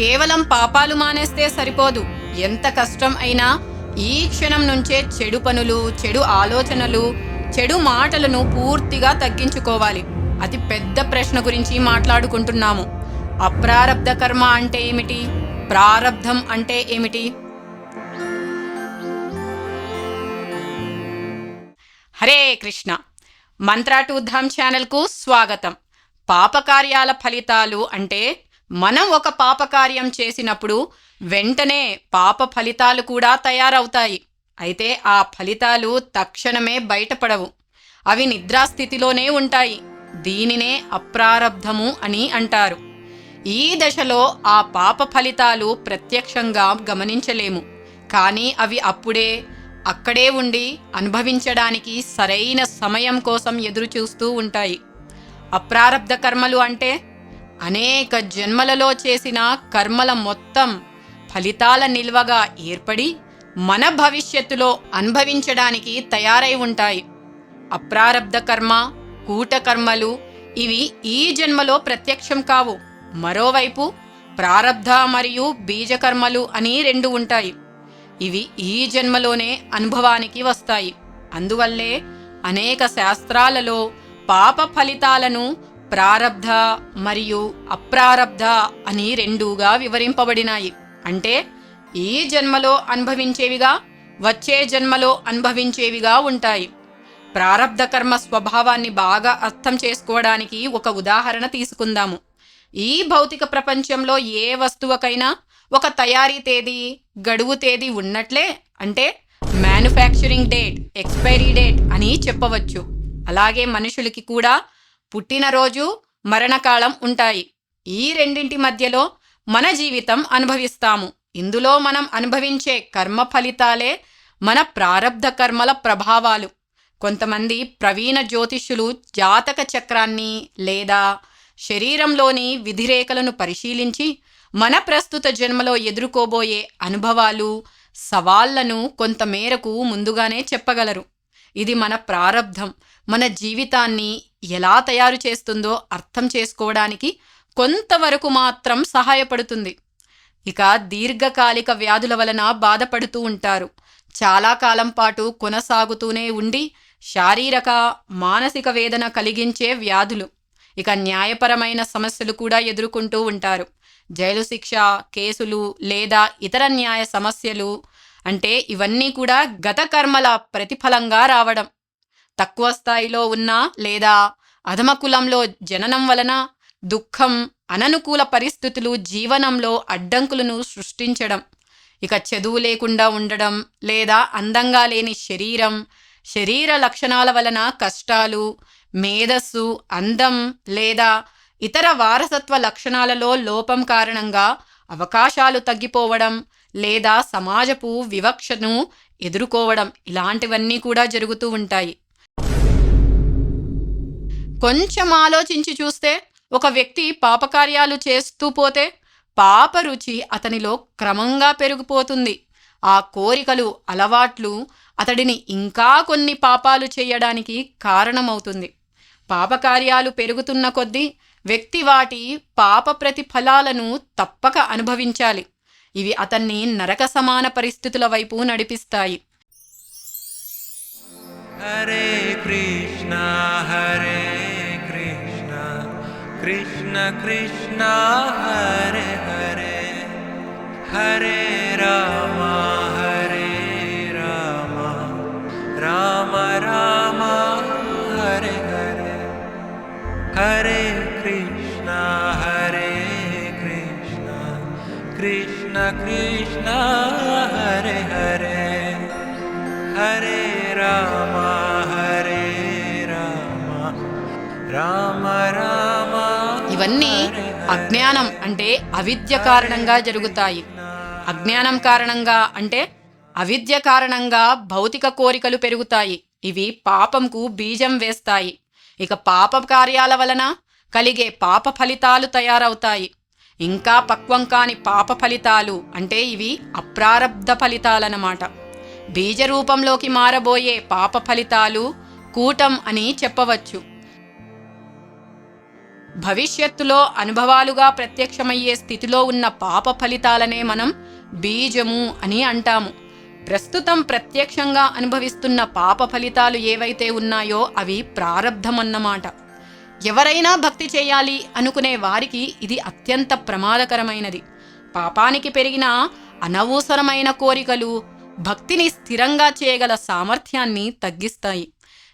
కేవలం పాపాలు మానేస్తే సరిపోదు. ఎంత కష్టం అయినా ఈ క్షణం నుంచే చెడు పనులు చెడు ఆలోచనలు చెడు మాటలను పూర్తిగా తగ్గించుకోవాలి. అతి పెద్ద ప్రశ్న గురించి మాట్లాడుకుంటున్నాము. అప్రారబ్ధ కర్మ అంటే ఏమిటి? ప్రారబ్ధం అంటే ఏమిటి? హరే కృష్ణ. మంత్రా టూ ధామ్ ఛానల్కు స్వాగతం. పాపకార్యాల ఫలితాలు అంటే మనం ఒక పాపకార్యం చేసినప్పుడు వెంటనే పాప ఫలితాలు కూడా తయారవుతాయి. అయితే ఆ ఫలితాలు తక్షణమే బయటపడవు. అవి నిద్రాస్థితిలోనే ఉంటాయి. దీనినే అప్రారబ్ధము అని అంటారు. ఈ దశలో ఆ పాప ఫలితాలు ప్రత్యక్షంగా గమనించలేము. కానీ అవి అప్పుడే అక్కడే ఉండి అనుభవించడానికి సరైన సమయం కోసం ఎదురుచూస్తూ ఉంటాయి. అప్రారబ్ధ కర్మలు అంటే అనేక జన్మలలో చేసిన కర్మల మొత్తం ఫలితాల నిల్వగా ఏర్పడి మన భవిష్యత్తులో అనుభవించడానికి తయారై ఉంటాయి. అప్రారబ్ధ కర్మ కూట కర్మలు ఇవి ఈ జన్మలో ప్రత్యక్షం కావు. మరోవైపు ప్రారబ్ధ మరియు బీజకర్మలు అని రెండు ఉంటాయి. ఇవి ఈ జన్మలోనే అనుభవానికి వస్తాయి. అందువల్లే అనేక శాస్త్రాలలో పాప ఫలితాలను ప్రారబ్ధ మరియు అప్రారబ్ధ అని రెండుగా వివరింపబడినాయి. అంటే ఈ జన్మలో అనుభవించేవిగా వచ్చే జన్మలో అనుభవించేవిగా ఉంటాయి. ప్రారబ్ధ కర్మ స్వభావాన్ని బాగా అర్థం చేసుకోవడానికి ఒక ఉదాహరణ తీసుకుందాము. ఈ భౌతిక ప్రపంచంలో ఏ వస్తువుకైనా ఒక తయారీ తేదీ గడువు తేదీ ఉన్నట్లే అంటే మ్యానుఫ్యాక్చరింగ్ డేట్ ఎక్స్పైరీ డేట్ అని చెప్పవచ్చు. అలాగే మనుషులకి కూడా పుట్టినరోజు మరణకాలం ఉంటాయి. ఈ రెండింటి మధ్యలో మన జీవితం అనుభవిస్తాము. ఇందులో మనం అనుభవించే కర్మ ఫలితాలే మన ప్రారబ్ధ కర్మల ప్రభావాలు. కొంతమంది ప్రవీణ జ్యోతిష్యులు జాతక చక్రాన్ని లేదా శరీరంలోని విధిరేఖలను పరిశీలించి మన ప్రస్తుత జన్మలో ఎదుర్కోబోయే అనుభవాలు సవాళ్ళను కొంతమేరకు ముందుగానే చెప్పగలరు. ఇది మన ప్రారబ్ధం మన జీవితాన్ని ఎలా తయారు చేస్తుందో అర్థం చేసుకోవడానికి కొంతవరకు మాత్రం సహాయపడుతుంది. ఇక దీర్ఘకాలిక వ్యాధుల వలన బాధపడుతూ ఉంటారు. చాలా కాలం పాటు కొనసాగుతూనే ఉండి శారీరక మానసిక వేదన కలిగించే వ్యాధులు. ఇక న్యాయపరమైన సమస్యలు కూడా ఎదుర్కొంటూ ఉంటారు. జైలు శిక్ష కేసులు లేదా ఇతర న్యాయ సమస్యలు అంటే ఇవన్నీ కూడా గత కర్మల ప్రతిఫలంగా రావడం. తక్కువ స్థాయిలో ఉన్న లేదా అధమ కులంలో జననం వలన దుఃఖం అననుకూల పరిస్థితులు జీవనంలో అడ్డంకులను సృష్టించడం. ఇక చదువు లేకుండా ఉండడం లేదా అందంగా లేని శరీరం శరీర లక్షణాల వలన కష్టాలు మేధస్సు అందం లేదా ఇతర వారసత్వ లక్షణాలలో లోపం కారణంగా అవకాశాలు తగ్గిపోవడం లేదా సమాజపు వివక్షను ఎదుర్కోవడం ఇలాంటివన్నీ కూడా జరుగుతూ ఉంటాయి. కొంచెం ఆలోచించి చూస్తే ఒక వ్యక్తి పాపకార్యాలు చేస్తూ పోతే పాప రుచి అతనిలో క్రమంగా పెరిగిపోతుంది. ఆ కోరికలు అలవాట్లు అతడిని ఇంకా కొన్ని పాపాలు చేయడానికి కారణమవుతుంది. పాపకార్యాలు పెరుగుతున్న కొద్దీ వ్యక్తి వాటి పాప ప్రతిఫలాలను తప్పక అనుభవించాలి. ఇవి అతన్ని నరక సమాన పరిస్థితుల వైపు నడిపిస్తాయి. హరే కృష్ణ హరే కృష్ణ కృష్ణ కృష్ణ హరే హరే హరే రామ హరే రామ రామ రామ హరే హరే హరే ఇవన్నీ అజ్ఞానం అంటే అవిద్య కారణంగా జరుగుతాయి. అజ్ఞానం కారణంగా అంటే అవిద్య కారణంగా భౌతిక కోరికలు పెరుగుతాయి. ఇవి పాపంకు బీజం వేస్తాయి. ఇక పాప కార్యాల వలన కలిగే పాప ఫలితాలు తయారవుతాయి. ఇంకా పక్వం కాని పాప ఫలితాలు అంటే ఇవి అప్రారబ్ధ ఫలితాలన్నమాట. బీజరూపంలోకి మారబోయే పాప ఫలితాలు కూటం అని చెప్పవచ్చు. భవిష్యత్తులో అనుభవాలుగా ప్రత్యక్షమయ్యే స్థితిలో ఉన్న పాప ఫలితాలనే మనం బీజము అని అంటాము. ప్రస్తుతం ప్రత్యక్షంగా అనుభవిస్తున్న పాప ఫలితాలు ఏవైతే ఉన్నాయో అవి ప్రారబ్ధమన్నమాట. ఎవరైనా భక్తి చేయాలి అనుకునే వారికి ఇది అత్యంత ప్రమాదకరమైనది. పాపానికి పెరిగిన అనవసరమైన కోరికలు భక్తిని స్థిరంగా చేయగల సామర్థ్యాన్ని తగ్గిస్తాయి.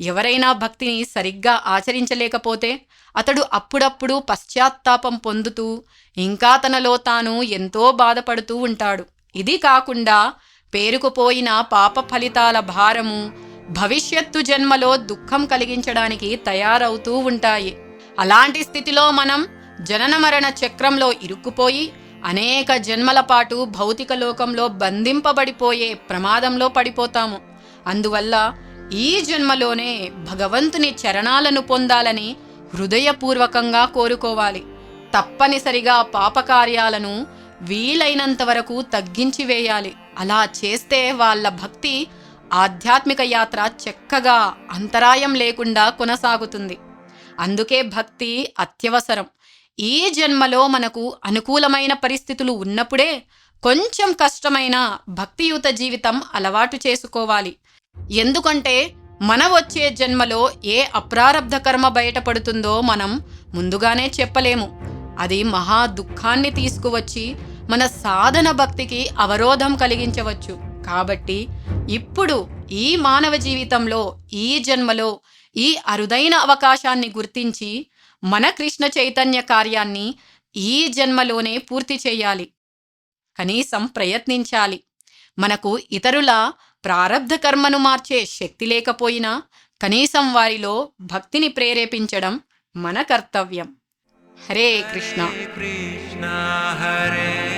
ఎవరైనా భక్తిని సరిగ్గా ఆచరించలేకపోతే అతడు అప్పుడప్పుడు పశ్చాత్తాపం పొందుతూ ఇంకా తనలో తాను ఎంతో బాధపడుతూ ఉంటాడు. ఇది కాకుండా పేరుకుపోయిన పాప ఫలితాల భారము భవిష్యత్తు జన్మలో దుఃఖం కలిగించడానికి తయారవుతూ ఉంటాయి. అలాంటి స్థితిలో మనం జనన మరణ చక్రంలో ఇరుక్కుపోయి అనేక జన్మల పాటు భౌతిక లోకంలో బంధింపబడిపోయే ప్రమాదంలో పడిపోతాము. అందువల్ల ఈ జన్మలోనే భగవంతుని చరణాలను పొందాలని హృదయపూర్వకంగా కోరుకోవాలి. తప్పనిసరిగా పాపకార్యాలను వీలైనంత వరకు తగ్గించి వేయాలి. అలా చేస్తే వాళ్ళ భక్తి ఆధ్యాత్మిక యాత్ర చక్కగా అంతరాయం లేకుండా కొనసాగుతుంది. అందుకే భక్తి అత్యవసరం. ఈ జన్మలో మనకు అనుకూలమైన పరిస్థితులు ఉన్నప్పుడే కొంచెం కష్టమైన భక్తియుత జీవితం అలవాటు చేసుకోవాలి. ఎందుకంటే మన వచ్చే జన్మలో ఏ అప్రారబ్ధ కర్మ బయటపడుతుందో మనం ముందుగానే చెప్పలేము. అది మహా దుఃఖాన్ని తీసుకువచ్చి మన సాధన భక్తికి అవరోధం కలిగించవచ్చు. కాబట్టి ఇప్పుడు ఈ మానవ జీవితంలో ఈ జన్మలో ఈ అరుదైన అవకాశాన్ని గుర్తించి మన కృష్ణ చైతన్య కార్యాన్ని ఈ జన్మలోనే పూర్తి చేయాలి. కనీసం ప్రయత్నించాలి. మనకు ఇతరుల ప్రారబ్ధ కర్మను మార్చే శక్తి లేకపోయినా కనీసం వారిలో భక్తిని ప్రేరేపించడం మన కర్తవ్యం. హరే కృష్ణ. కృష్ణ హరే